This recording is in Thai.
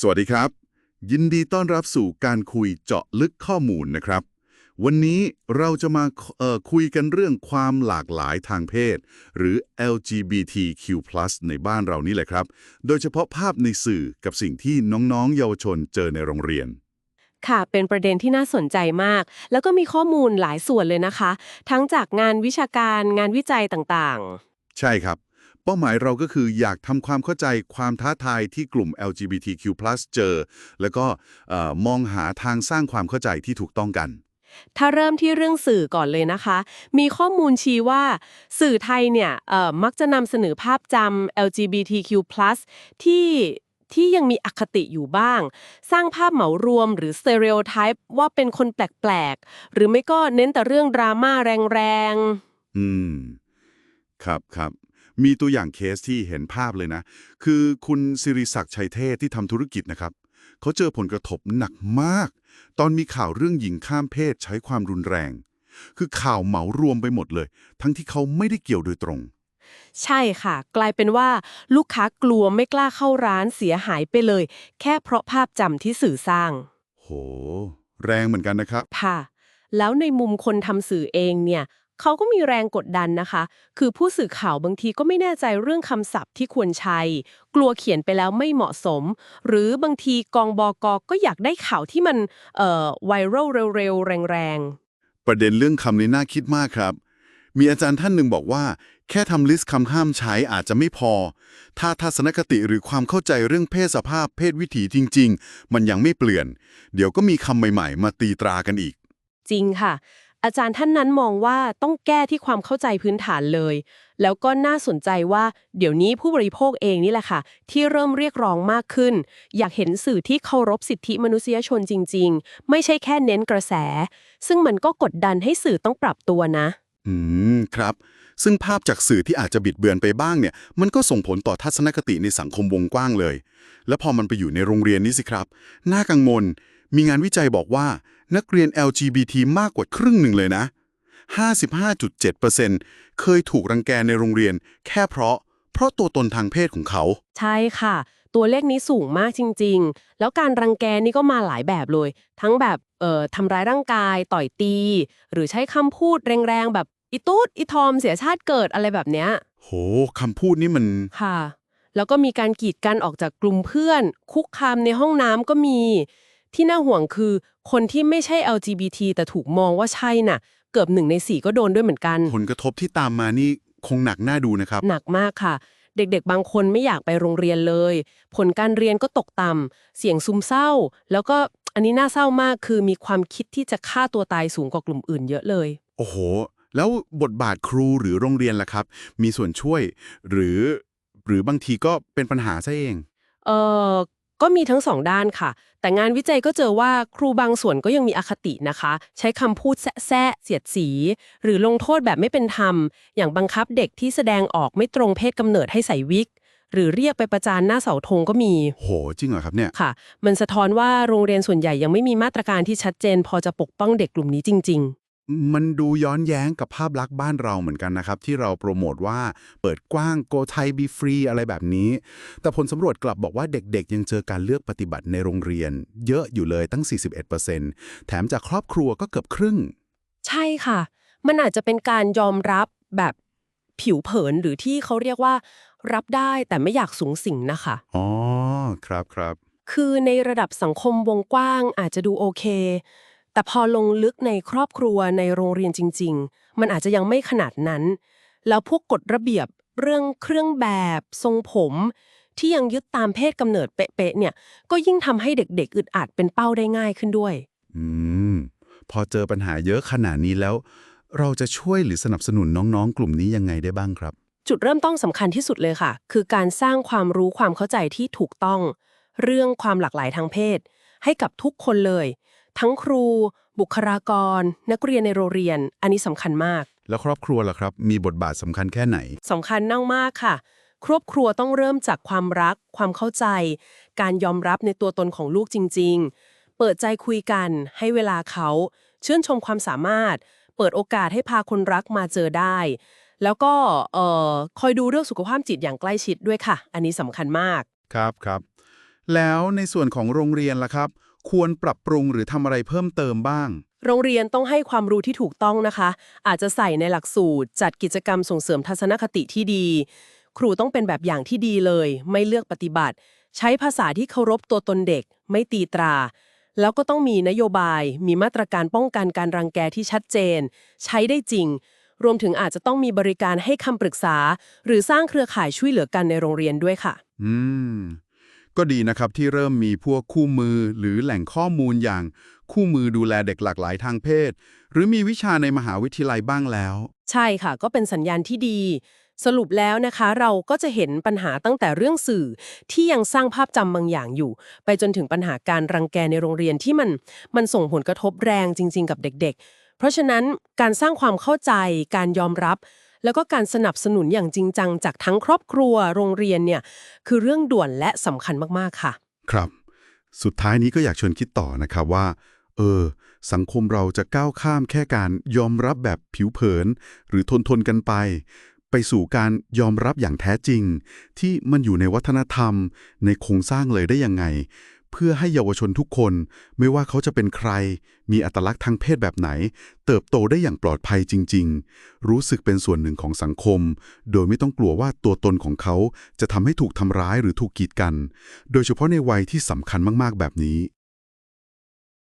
สวัสดีครับ ยินดีต้อนรับสู่การคุยเจาะลึกข้อมูลนะครับ วันนี้เราจะมาเอ่อคุยกันเรื่องความหลากหลายทางเพศ หรือ LGBTQ+ ในบ้านเรานี่แหละครับ โดยเฉพาะภาพในสื่อกับสิ่งที่น้องๆ เยาวชนเจอในโรงเรียนค่ะเป็นประเด็นที่น่าสนใจมาก แล้วก็มีข้อมูลหลายส่วนเลยนะคะ ทั้งจากงานวิชาการงานวิจัยต่างใช่ครับ เป้าหมายเราก็คืออยากทำความเข้าใจความท้าทายที่กลุ่ม LGBTQ+ เจอ แล้วก็เอ่อมองหาทางสร้างความเข้าใจที่ถูกต้องกันๆถ้าเริ่มที่เรื่องสื่อก่อนเลยนะคะ มีข้อมูลชี้ว่า สื่อไทยเนี่ยเอ่อมักจะนำเสนอภาพจำ LGBTQ+ ที่ที่ยังมีอคติอยู่บ้าง สร้างภาพเหมารวมหรือ stereotype ว่าเป็นคนแปลก ๆ หรือไม่ก็เน้นแต่เรื่องดราม่าแรง ๆ อืม ครับครับ มีตัวอย่างเคสที่เห็นภาพเลยนะ คือคุณสิริศักดิ์ชัยเทศที่ทำธุรกิจนะครับ เขาเจอผลกระทบหนักมาก ตอนมีข่าวเรื่องหญิงข้ามเพศใช้ความรุนแรง คือข่าวเหมารวมไปหมดเลย ทั้งที่เขาไม่ได้เกี่ยวโดยตรง ใช่ค่ะ กลายเป็นว่าลูกค้ากลัวไม่กล้าเข้าร้านเสียหายไปเลย แค่เพราะภาพจำที่สื่อสร้าง โห แรงเหมือนกันนะครับ ค่ะ แล้วในมุมคนทำสื่อเองเนี่ย เขาก็มีแรงกดดันนะคะ คือผู้สื่อข่าวบางทีก็ไม่แน่ใจเรื่องคำศัพท์ที่ควรใช้ กลัวเขียนไปแล้วไม่เหมาะสม หรือบางทีกองบอกก็อยากได้ข่าวที่มันเอ่อไวรัลเร็วๆแรงๆ ประเด็นเรื่องคำนี้น่าคิดมากครับ มีอาจารย์ท่านหนึ่งบอกว่า แค่ทำลิสต์คำห้ามใช้อาจจะไม่พอ ถ้าทัศนคติหรือความเข้าใจเรื่องเพศสภาพเพศวิถีจริง ๆ มันยังไม่เปลี่ยน เดี๋ยวก็มีคำใหม่ ๆ มาตีตรากันอีก จริงค่ะ อาจารย์ท่านนั้นมองว่าต้องแก้ที่ความเข้าใจพื้นฐานเลย แล้วก็น่าสนใจว่าเดี๋ยวนี้ผู้บริโภคเองนี่แหละค่ะ ที่เริ่มเรียกร้องมากขึ้น อยากเห็นสื่อที่เคารพสิทธิมนุษยชนจริง ๆ ไม่ใช่แค่เน้นกระแส ซึ่งมันก็กดดันให้สื่อต้องปรับตัวนะ อืมครับ ซึ่งภาพจากสื่อที่อาจจะบิดเบือนไปบ้างเนี่ย มันก็ส่งผลต่อทัศนคติในสังคมวงกว้างเลย แล้วพอมันไปอยู่ในโรงเรียนนี่สิครับ น่ากังวล มีงานวิจัยบอกว่านักเรียน LGBT มากกว่าครึ่งหนึ่งเลยนะ 55.7%เคยถูกรังแกในโรงเรียน แค่เพราะ เพราะตัวตนทางเพศของเขา ใช่ค่ะ ตัวเลขนี้สูงมากจริง ๆ แล้วการรังแกนี่ก็มาหลายแบบเลย ทั้งแบบเอ่อทำร้ายร่างกาย ต่อยตี หรือใช้คำพูดแรงๆ แบบอีตูดอีทอมเสียชาติเกิดอะไรแบบเนี้ย โหคำพูดนี่มัน ค่ะ แล้วก็มีการกีดกันออกจากกลุ่มเพื่อน คุกคามในห้องน้ำก็มี ที่น่าห่วงคือคนที่ไม่ใช่ LGBT แต่ถูกมองว่าใช่น่ะ เกือบหนึ่งในสี่ก็โดนด้วยเหมือนกัน ผลกระทบที่ตามมานี่คงหนักหน้าดูนะครับ หนักมากค่ะ เด็กๆ บางคนไม่อยากไปโรงเรียนเลย ผลการเรียนก็ตกต่ำเสี่ยงซึมเศร้า แล้วก็อันนี้น่าเศร้ามากคือมีความคิดที่จะฆ่าตัวตายสูงกว่ากลุ่มอื่นเยอะเลย โอ้โห แล้วบทบาทครูหรือโรงเรียนล่ะครับ มีส่วนช่วย หรือ หรือบางทีก็เป็นปัญหาซะเอง เออ ก็มีทั้งสองด้านค่ะ แต่งานวิจัยก็เจอว่าครูบางส่วนก็ยังมีอคตินะคะ ใช้คำพูดแซะๆเสียดสี หรือลงโทษแบบไม่เป็นธรรม อย่างบังคับเด็กที่แสดงออกไม่ตรงเพศกำเนิดให้ใส่วิก หรือเรียกไปประจานหน้าเสาธงก็มี โห จริงเหรอครับเนี่ย ค่ะ มันสะท้อนว่าโรงเรียนส่วนใหญ่ยังไม่มีมาตรการที่ชัดเจน พอจะปกป้องเด็กกลุ่มนี้จริง มันดูย้อนแย้งกับภาพลักษณ์บ้านเราเหมือนกันนะครับ ที่เราโปรโมทว่าเปิดกว้าง go Thai be free อะไรแบบนี้ แต่ผลสำรวจกลับบอกว่าเด็กๆ ยังเจอการเลือกปฏิบัติในโรงเรียน เยอะอยู่เลยตั้ง 41%แถมจากครอบครัวก็เกือบครึ่งๆใช่ค่ะ มันอาจจะเป็นการยอมรับแบบผิวเผินหรือที่เขาเรียกว่า รับได้แต่ไม่อยากสูงสิงนะคะ อ๋อ ครับครับ คือในระดับสังคมวงกว้างอาจจะดูโอเค แต่พอลงลึกในครอบครัวในโรงเรียนจริง ๆ มันอาจจะยังไม่ขนาดนั้น แล้วพวกกฎระเบียบเรื่องเครื่องแบบทรงผม ที่ยังยึดตามเพศกำเนิดเป๊ะๆเนี่ย ก็ยิ่งทำให้เด็กๆ อึดอัดเป็นเป้าได้ง่ายขึ้นด้วย อืม พอเจอปัญหาเยอะขนาดนี้แล้ว เราจะช่วยหรือสนับสนุนน้องๆ กลุ่มนี้ยังไงได้บ้างครับ จุดเริ่มต้นสำคัญที่สุดเลยค่ะ คือการสร้างความรู้ความเข้าใจที่ถูกต้อง เรื่องความหลากหลายทางเพศ ให้กับทุกคนเลย ทั้งครู บุคลากร นักเรียนในโรงเรียน อันนี้สำคัญมาก แล้วครอบครัวล่ะครับ มีบทบาทสำคัญแค่ไหน สำคัญนั่งมากค่ะ ครอบครัวต้องเริ่มจากความรัก ความเข้าใจ การยอมรับในตัวตนของลูกจริง ๆ เปิดใจคุยกัน ให้เวลาเขา ชื่นชมความสามารถ เปิดโอกาสให้พาคนรักมาเจอได้ แล้วก็เอ่อคอยดูเรื่องสุขภาพจิตอย่างใกล้ชิดด้วยค่ะ อันนี้สำคัญมาก ครับครับ แล้วในส่วนของโรงเรียนล่ะครับ ควรปรับปรุงหรือทำอะไรเพิ่มเติมบ้าง โรงเรียนต้องให้ความรู้ที่ถูกต้องนะคะ อาจจะใส่ในหลักสูตร จัดกิจกรรมส่งเสริมทัศนคติที่ดี ครูต้องเป็นแบบอย่างที่ดีเลย ไม่เลือกปฏิบัติ ใช้ภาษาที่เคารพตัวตนเด็ก ไม่ตีตรา แล้วก็ต้องมีนโยบาย มีมาตรการป้องกันการรังแกที่ชัดเจน ใช้ได้จริง รวมถึงอาจจะต้องมีบริการให้คำปรึกษา หรือสร้างเครือข่ายช่วยเหลือกันในโรงเรียนด้วยค่ะ อืม ก็ดีนะครับที่เริ่มมีพวกคู่มือหรือแหล่งข้อมูลอย่างคู่มือดูแลเด็กหลากหลายทางเพศ หรือมีวิชาในมหาวิทยาลัยบ้างแล้ว ใช่ค่ะ ก็เป็นสัญญาณที่ดี สรุปแล้วนะคะเราก็จะเห็นปัญหาตั้งแต่เรื่องสื่อที่ยังสร้างภาพจำบางอย่างอยู่ ไปจนถึงปัญหาการรังแกในโรงเรียนที่มันมันส่งผลกระทบแรงจริง ๆ กับเด็ก ๆ เพราะฉะนั้นการสร้างความเข้าใจการยอมรับ แล้วก็การสนับสนุนอย่างจริงจังจากทั้งครอบครัวโรงเรียนเนี่ยคือเรื่องด่วนและสำคัญมากๆค่ะ ครับ สุดท้ายนี้ก็อยากชวนคิดต่อนะครับว่า เออ สังคมเราจะก้าวข้ามแค่การยอมรับแบบผิวเผิน หรือทนทนกันไป ไปสู่การยอมรับอย่างแท้จริง ที่มันอยู่ในวัฒนธรรม ในโครงสร้างเลยได้ยังไง เพื่อให้เยาวชนทุกคน ไม่ว่าเขาจะเป็นใคร มีอัตลักษณ์ทางเพศแบบไหน เติบโตได้อย่างปลอดภัยจริง ๆ รู้สึกเป็นส่วนหนึ่งของสังคม โดยไม่ต้องกลัวว่าตัวตนของเขาจะทำให้ถูกทำร้ายหรือถูกกีดกัน โดยเฉพาะในวัยที่สำคัญมากๆแบบนี้